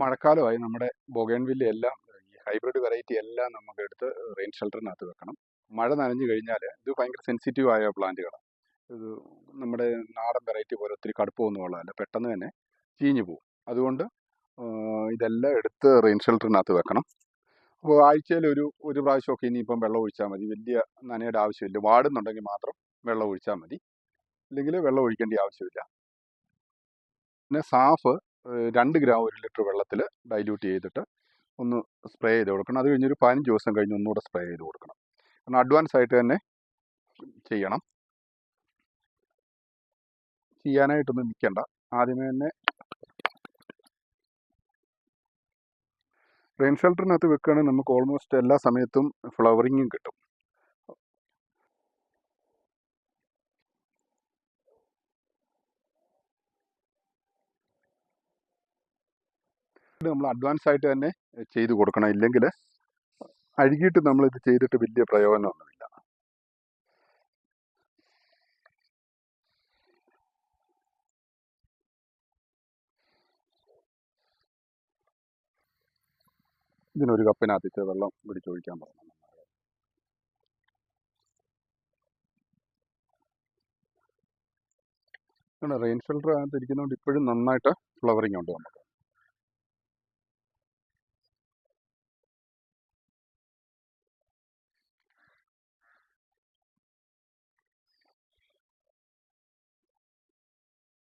മഴക്കാലമായി നമ്മുടെ ബൊഗേൺവില്ല എല്ലാം ഈ ഹൈബ്രിഡ് വെറൈറ്റി എല്ലാം നമുക്ക് എടുത്ത് റെയിൻ ഷെൽട്ടറിനകത്ത് വെക്കണം. മഴ നനഞ്ഞു കഴിഞ്ഞാൽ ഇത് ഭയങ്കര സെൻസിറ്റീവ് ആയ പ്ലാന്റുകളാണ്. ഇത് നമ്മുടെ നാടൻ വെറൈറ്റി പോലെ ഒത്തിരി കടുപ്പമൊന്നും ഉള്ളതല്ല. പെട്ടെന്ന് തന്നെ ചീഞ്ഞു പോകും. അതുകൊണ്ട് ഇതെല്ലാം എടുത്ത് റെയിൻ ഷെൽട്ടറിനകത്ത് വെക്കണം. അപ്പോൾ ആഴ്ചയിൽ ഒരു ഒരു പ്രാവശ്യമൊക്കെ ഇനിയിപ്പം വെള്ളം ഒഴിച്ചാൽ മതി. വലിയ നനയുടെ ആവശ്യമില്ല. വാടുന്നുണ്ടെങ്കിൽ മാത്രം വെള്ളം ഒഴിച്ചാൽ മതി. അല്ലെങ്കിൽ വെള്ളം ഒഴിക്കേണ്ട ആവശ്യമില്ല. പിന്നെ സാഫ് രണ്ട് ഗ്രാം ഒരു ലിറ്റർ വെള്ളത്തിൽ ഡൈല്യൂട്ട് ചെയ്തിട്ട് ഒന്ന് സ്പ്രേ ചെയ്ത് കൊടുക്കണം. അത് കഴിഞ്ഞൊരു പതിനഞ്ച് ദിവസം കഴിഞ്ഞ് ഒന്നുകൂടെ സ്പ്രേ ചെയ്ത് കൊടുക്കണം. കാരണം അഡ്വാൻസ് ആയിട്ട് തന്നെ ചെയ്യണം. ചെയ്യാനായിട്ടൊന്നും നിൽക്കണ്ട ആദ്യമേ തന്നെ റെയിൻ ഷെൽട്ടറിനകത്ത് വെക്കുകയാണെങ്കിൽ നമുക്ക് ഓൾമോസ്റ്റ് എല്ലാ സമയത്തും ഫ്ലവറിങ്ങും കിട്ടും. നമ്മൾ അഡ്വാൻസ് ആയിട്ട് തന്നെ ചെയ്തു കൊടുക്കണം. ഇല്ലെങ്കിൽ അഴുകിയിട്ട് നമ്മൾ ഇത് ചെയ്തിട്ട് വലിയ പ്രയോജനമൊന്നുമില്ല ഇതിനൊരു കപ്പിനകത്തിച്ച് വെള്ളം പിടിച്ചൊഴിക്കാൻ പറഞ്ഞു. റെയിൻ ഷെൽട്ടർ അകത്തിരിക്കുന്നതുകൊണ്ട് ഇപ്പോഴും നന്നായിട്ട് ഫ്ലവറിങ് ഉണ്ട് നമുക്ക്.